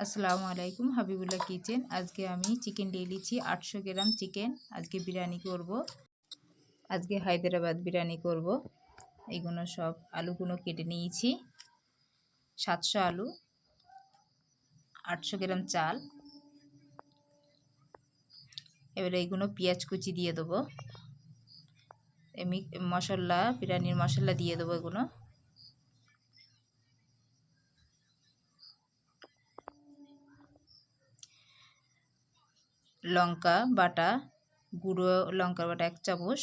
আসসালামু আলাইকুম, হাবিবুল্লাহ কিচেন। আজকে আমি চিকেন নিয়ে নিচ্ছি আটশো গ্রাম চিকেন। আজকে বিরিয়ানি করব। আজকে হায়দ্রাবাদ বিরিয়ানি করব। এইগুলো সব আলুগুলো কেটে নিয়েছি। সাতশো আলু, আটশো গ্রাম চাল। এবারে এইগুলো পেঁয়াজ কুচি দিয়ে দেবো। মশলা, বিরিয়ানির মশলা দিয়ে দেবো এগুলো। লঙ্কা বাটা, গুঁড়ো লঙ্কা বাটা এক চামচ,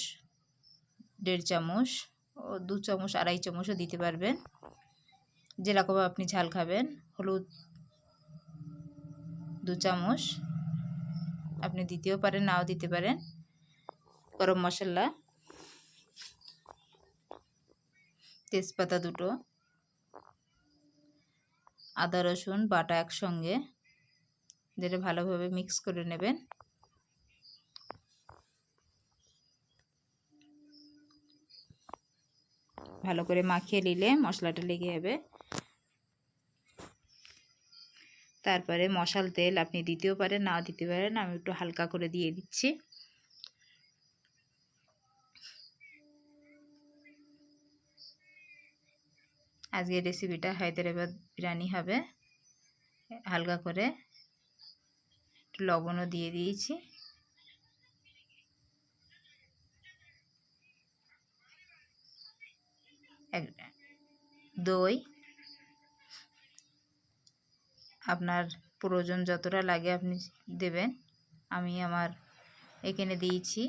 দেড় চামচ ও দু চামচ আড়াই চামচও দিতে পারবেন। যেরকম আপনি ঝাল খাবেন, হলুদ দু চামচ আপনি দিতেও পারেন, নাও দিতে পারেন। গরম মশলা, তেজপাতা দুটো, আদা রসুন বাটা একসঙ্গে যেটা ভালোভাবে মিক্স করে নেবেন। ভালো করে মাখিয়ে নিলে মশলাটা লেগে যাবে। তারপরে মশাল তেল আপনি দিতেও পারেন না দিতে পারেন, আমি একটু হালকা করে দিয়ে দিচ্ছি। আজকের রেসিপিটা হায়দ্রাবাদ বিরিয়ানি হবে। হালকা করে লবণও দিয়ে দিয়েছি। দই। আপনার প্রয়োজন যতটা লাগে আপনি দেবেন। আমি আমার এখানে দিয়েছি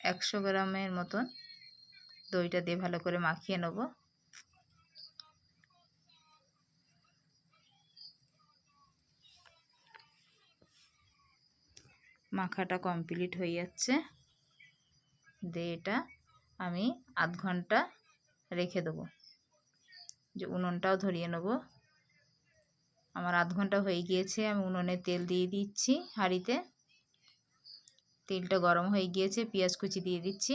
একশো গ্রামের মতন দইটা দিয়ে ভালো করে মাখিয়ে নেব। মাখাটা কমপ্লিট হয়ে যাচ্ছে। দিয়ে এটা আমি আধ ঘণ্টা রেখে দেবো। যে উনুনটাও ধরিয়ে নেব। আমার আধ ঘণ্টা হয়ে গিয়েছে, আমি উনুনে তেল দিয়ে দিচ্ছি হাঁড়িতে। তেলটা গরম হয়ে গিয়েছে, পেঁয়াজ কুচি দিয়ে দিচ্ছি।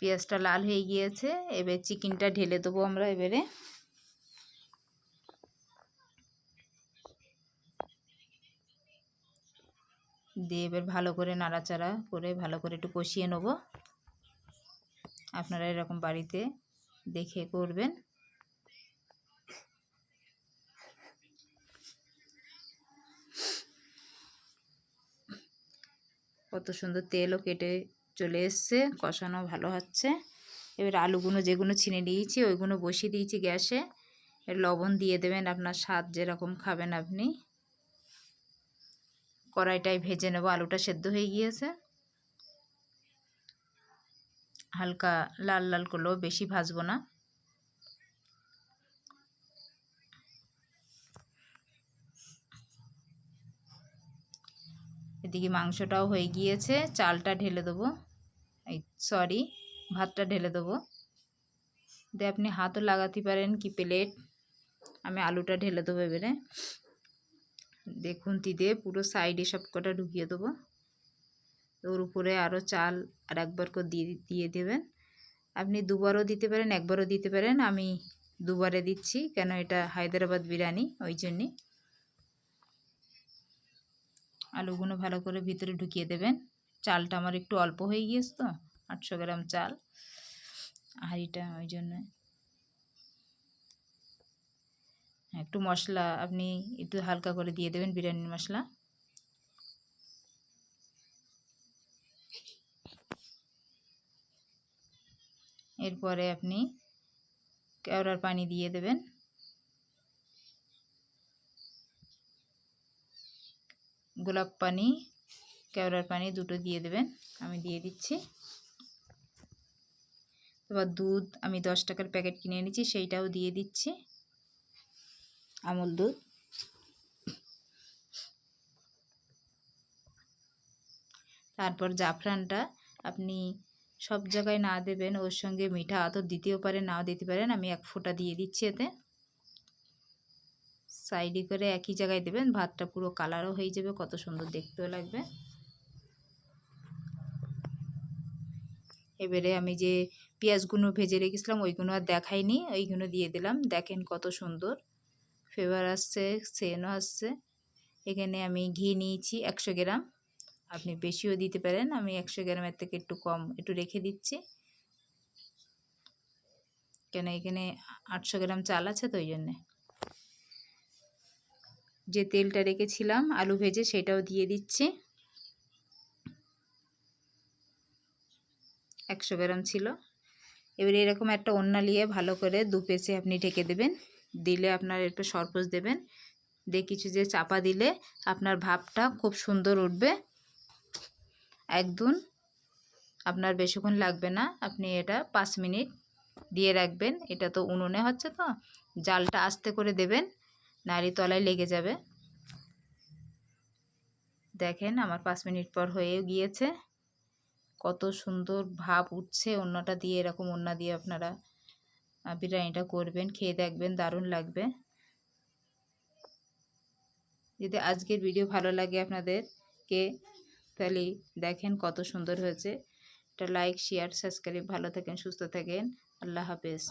পেঁয়াজটা লাল হয়ে গিয়েছে, এবার চিকেনটা ঢেলে দেবো আমরা এবারে। দিয়ে এবার ভালো করে নাড়াচাড়া করে ভালো করে একটু কষিয়ে নেব। আপনারা এরকম বাড়িতে দেখে করবেন। কত সুন্দর তেলও কেটে চলে এসছে, কষানো ভালো হচ্ছে। এবার আলুগুলো যেগুলো ছিনে নিয়েছি, ওইগুলো বসিয়ে দিয়েছি গ্যাসে। লবণ দিয়ে দেবেন, আপনার স্বাদ যেরকম খাবেন আপনি। কড়াইটাই ভেজে নেব। আলুটা সেদ্ধ হয়ে গিয়েছে। হালকা লাল লাল করলেও বেশি ভাজবো না। এদিকে মাংসটাও হয়ে গিয়েছে। চালটা ঢেলে দেবো। এই সরি, ভাতটা ঢেলে দেবো। দিয়ে আপনি হাতও লাগাতে পারেন কি প্লেট। আমি আলুটা ঢেলে দেবো এবারে। দেখুন দিয়ে পুরো সাইডে সব কটা ঢুকিয়ে দেবো। ওর উপরে আরও চাল আর একবার করে দিয়ে দিয়ে দেবেন। আপনি দুবারও দিতে পারেন, একবারও দিতে পারেন। আমি দুবারে দিচ্ছি, কেন এটা হায়দ্রাবাদ বিরিয়ানি, ওই জন্যে। আলুগুলো ভালো করে ভিতরে ঢুকিয়ে দেবেন। চালটা আমার একটু অল্প হয়ে গিয়েছে তো, আটশো গ্রাম চাল। হাঁড়িটা ওই জন্য। একটু মশলা আপনি একটু হালকা করে দিয়ে দেবেন, বিরিয়ানির মশলা। এরপরে আপনি কেওড়ার পানি দিয়ে দেবেন। গোলাপ পানি, কেওড়ার পানি দুটো দিয়ে দেবেন, আমি দিয়ে দিচ্ছি। এবার দুধ আমি দশ টাকার প্যাকেট কিনে এনেছি, সেইটাও দিয়ে দিচ্ছি। আমুল দুধ। তারপর জাফরানটা আপনি সব জায়গায় না দেবেন, ওর সঙ্গে মিঠা আতর দিতেও পারেন নাও দিতে পারেন, আমি এক ফোঁটা দিয়ে দিচ্ছি এতে। সাইডে করে একই জায়গায় দেবেন, ভাতটা পুরো কালারও হয়ে যাবে, কত সুন্দর দেখতেও লাগবে। এবারে আমি যে পেঁয়াজগুলো ভেজে রেখেছিলাম, ওইগুলো আর দেখাইনি, ওইগুলো দিয়ে দিলাম, দেখেন কত সুন্দর। ফ্লেভার আসছে, সেনও আসছে। এখানে আমি ঘি নিয়েছি একশো গ্রাম। আপনি বেশিও দিতে পারেন, আমি একশো গ্রামের থেকে একটু কম একটু রেখে দিচ্ছি। কেন এখানে আটশো গ্রাম চাল আছে তো ওই জন্যে। যে তেলটা রেখেছিলাম আলু ভেজে সেটাও দিয়ে দিচ্ছি। একশো গ্রাম ছিল। এবার এরকম একটা ওন্না নিয়ে ভালো করে দু পেঁচে আপনি ঢেকে দেবেন। দিলে আপনার একটু সরপোষ দেবেন। দিয়ে কিছু যে চাপা দিলে আপনার ভাবটা খুব সুন্দর উঠবে। একদম আপনার বেশিক্ষণ লাগবে না, আপনি এটা পাঁচ মিনিট দিয়ে রাখবেন। এটা তো উনুনে হচ্ছে তো, জালটা আস্তে করে দেবেন, নাড়ি তলায় লেগে যাবে। দেখেন আমার পাঁচ মিনিট পর হয়ে গিয়েছে। কত সুন্দর ভাব উঠছে অন্যটা দিয়ে, এরকম অন্য দিয়ে আপনারা বিরিয়ানিটা করবেন, খেয়ে দেখবেন, দারুণ লাগবে। যদি আজকের ভিডিও ভালো লাগে আপনাদের কে তাহলে দেখেন কত সুন্দর হয়েছে। এটা লাইক শেয়ার সাবস্ক্রাইব ভালো থাকেন, সুস্থ থাকেন। আল্লাহ হাফেজ।